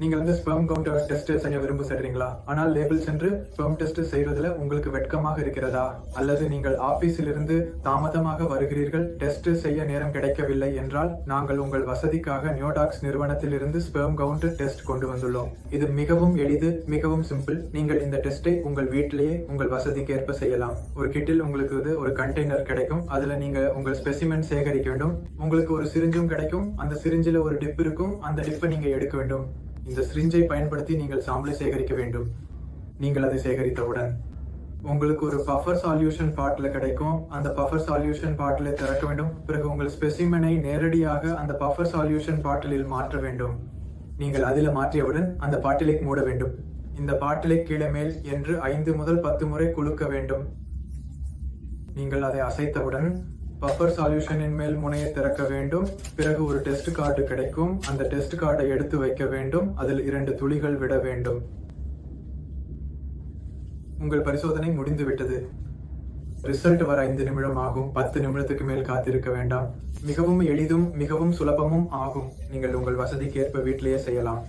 நீங்கள் வந்து sperm counter test செய்ய விரும்புகிறீங்களா ஆனால் லேபிள் சென்று ஸ்பெர்ம் டெஸ்ட் செய்வதில் உங்களுக்கு வெட்கமாக இருக்கிறதா? அல்லது நீங்கள் ஆபீஸில் இருந்து தாமதமாக வருகிறீர்கள் டெஸ்ட் செய்ய நேரம் கிடைக்கவில்லை என்றால் நாங்கள் உங்கள் வசதிக்காக நியோடாக்ஸ் நிறுவனத்தில் இருந்து ஸ்பெர்ம் கவுண்டர் டெஸ்ட் கொண்டு வந்துள்ளோம். இது மிகவும் எளிது மிகவும் சிம்பிள் நீங்கள் இந்த டெஸ்ட்டை உங்கள் வீட்டிலேயே உங்கள் வசதிக்கு ஏற்ப செய்யலாம். ஒரு கிட்டில் உங்களுக்கு இது ஒரு கண்டெய்னர் கிடைக்கும். அதுல நீங்க உங்கள் ஸ்பெசிமென் சேகரிக்க வேண்டும். உங்களுக்கு ஒரு சிரிஞ்சும் கிடைக்கும். அந்த சிரிஞ்சில் ஒரு டிப் இருக்கும். அந்த டிப்பை நீங்க எடுக்க வேண்டும். இந்த சிரிஞ்சை பயன்படுத்தி நீங்கள் சாம்பலை சேகரிக்க வேண்டும். நீங்கள் அதை சேகரித்தவுடன். உங்களுக்கு ஒரு பஃபர் சால்யூஷன் பாட்டில் கிடைக்கும். அந்த பஃபர் சால்யூஷன் பாட்டிலை திறக்க வேண்டும். பிறகு உங்கள் ஸ்பெசிமனை நேரடியாக அந்த பஃபர் சால்யூஷன் பாட்டிலில் மாற்ற வேண்டும். நீங்கள் அதில் மாற்றியவுடன் அந்த பாட்டிலை மூட வேண்டும். இந்த பாட்டிலை கீழே மேல் என்று ஐந்து முதல் பத்து முறை குலுக்க வேண்டும். நீங்கள் அதை அசைத்தவுடன் பஃபர் சால்யூஷனின் மேல் முனையை திறக்க வேண்டும். பிறகு ஒரு டெஸ்ட் கார்டு கிடைக்கும். அந்த டெஸ்ட் கார்டை எடுத்து வைக்க வேண்டும். அதில் இரண்டு துளிகள் விட வேண்டும். உங்கள் பரிசோதனை முடிந்துவிட்டது. ரிசல்ட் வர ஐந்து நிமிடம் ஆகும். பத்து நிமிடத்துக்கு மேல் காத்திருக்க வேண்டாம். மிகவும் எளிதும் மிகவும் சுலபமும் ஆகும். நீங்கள் உங்கள் வசதிக்கேற்ப வீட்டிலேயே செய்யலாம்.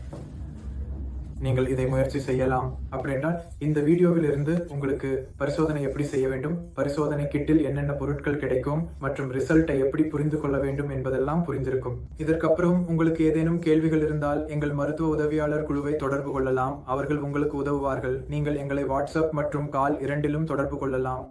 நீங்கள் இதை முயற்சி செய்யலாம். அப்படின்றால் இந்த வீடியோவில் இருந்து உங்களுக்கு பரிசோதனை எப்படி செய்ய வேண்டும் பரிசோதனை கிட்டில் என்னென்ன பொருட்கள் கிடைக்கும் மற்றும் ரிசல்ட்டை எப்படி புரிந்து கொள்ள வேண்டும் என்பதெல்லாம் புரிந்திருக்கும். இதற்கப்புறம் உங்களுக்கு ஏதேனும் கேள்விகள் இருந்தால் எங்கள் மருத்துவ உதவியாளர் குழுவை தொடர்பு கொள்ளலாம். அவர்கள் உங்களுக்கு உதவுவார்கள். நீங்கள் எங்களை வாட்ஸ்அப் மற்றும் கால் இரண்டிலும் தொடர்பு கொள்ளலாம்.